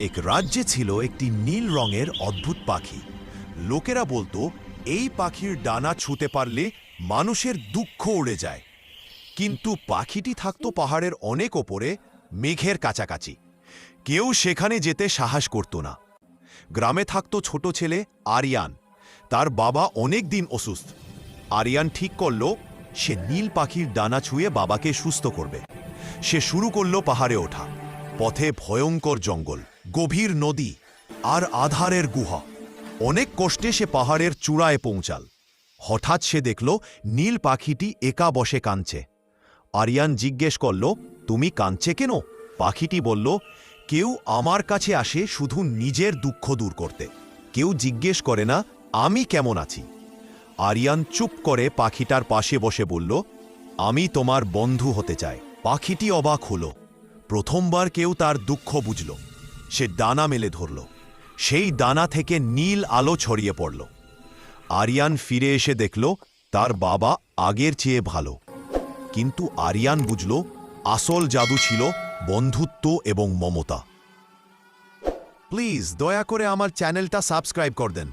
এক রাজ্যে ছিল একটি নীল রঙের অদ্ভুত পাখি। লোকেরা বলতো, এই পাখির ডানা ছুঁতে পারলে মানুষের দুঃখ উড়ে যায়। কিন্তু পাখিটি থাকতো পাহাড়ের অনেক ওপরে, মেঘের কাছাকাছি। কেউ সেখানে যেতে সাহস করত না। গ্রামে থাকতো ছোট ছেলে আরিয়ান। তার বাবা অনেক দিন অসুস্থ। আরিয়ান ঠিক করল, সে নীল পাখির ডানা ছুঁয়ে বাবাকে সুস্থ করবে। সে শুরু করল পাহাড়ে ওঠা। পথে ভয়ঙ্কর জঙ্গল। গভীর নদী আর আধারের গুহা। অনেক কষ্টে সে পাহাড়ের চূড়ায় পৌঁছাল। হঠাৎ সে দেখল, নীল পাখিটি একা বসে কাঁদছে। আরিয়ান জিজ্ঞেস করল, তুমি কাঁদছে কেন? পাখিটি বলল, কেউ আমার কাছে আসে শুধু নিজের দুঃখ দূর করতে। কেউ জিজ্ঞেস করে না, আমি কেমন আছি? আরিয়ান চুপ করে পাখিটার পাশে বসে বলল, আমি তোমার বন্ধু হতে চাই। পাখিটি অবাক হল। প্রথমবার কেউ তার দুঃখ বুঝল। সে দানা মেলে ধরল। সেই দানা থেকে নীল আলো ছড়িয়ে পড়ল। আরিয়ান ফিরে এসে দেখল, তার বাবা আগের চেয়ে ভালো। কিন্তু আরিয়ান বুঝল, আসল জাদু ছিল বন্ধুত্ব এবং মমতা। প্লিজ দয়া করে আমার চ্যানেলটা সাবস্ক্রাইব কর দেন।